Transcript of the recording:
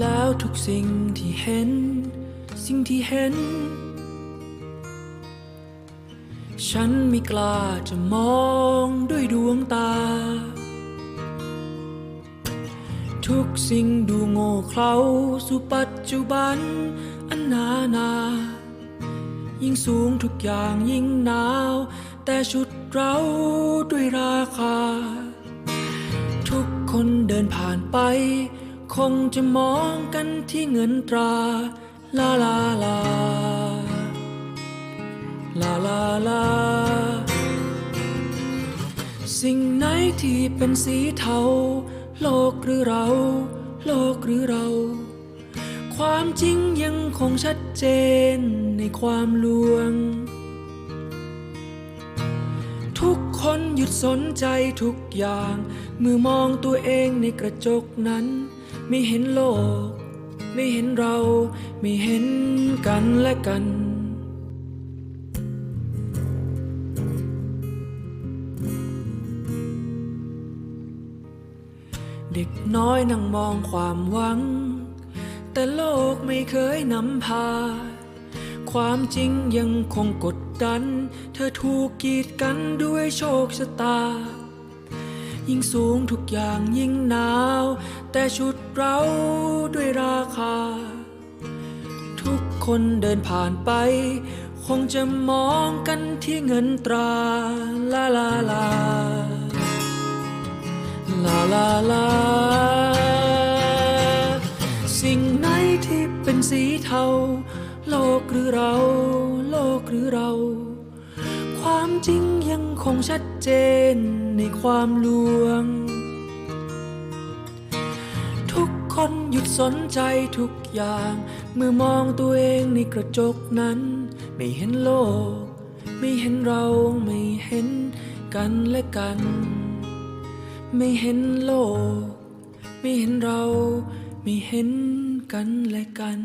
แล้วทุกสิ่งที่เห็น สิ่งที่เห็น ฉันไม่กล้าจะมองด้วยดวงตา ทุกสิ่งดูโง่เขลาสู่ปัจจุบัน อันหนานายิ่งสูงทุกอย่างยิ่งหนาว แต่ชุดเราด้วยราคา ทุกคนเดินผ่านไป คงจะมองกันที่เงินตราลาลาลาลาลาลา สิ่งไหนที่เป็นสีเทา โลกหรือเรา โลกหรือเรา ความจริงยังคงชัดเจนในความลวง คนหยุดสนใจทุกอย่างเมื่อมองตัวเองในกระจกนั้น ไม่เห็นโลก ไม่เห็นเรา ไม่เห็นกันและกันเด็กน้อยนั่งมองความหวัง แต่โลกไม่เคยนำพา ความจริงยังคงกดดัน เธอถูกกีดกันด้วยโชคชะตา ยิ่งสูงทุกอย่างยิ่งหนาว แต่ชุดเราด้วยราคา ทุกคนเดินผ่านไป คงจะมองกันที่เงินตรา ลาลาลา ลาลาลา สิ่งไหนที่เป็นสีเทา โลกหรือเรา โลกหรือเรา ความจริงยังคงชัดเจนในความลวง ทุกคนหยุดสนใจทุกอย่าง เมื่อมองตัวเองในกระจกนั้น ไม่เห็นโลก ไม่เห็นเราไม่เห็นกันและกัน ไม่เห็นโลก ไม่เห็นเรา ไม่เห็นกันและกัน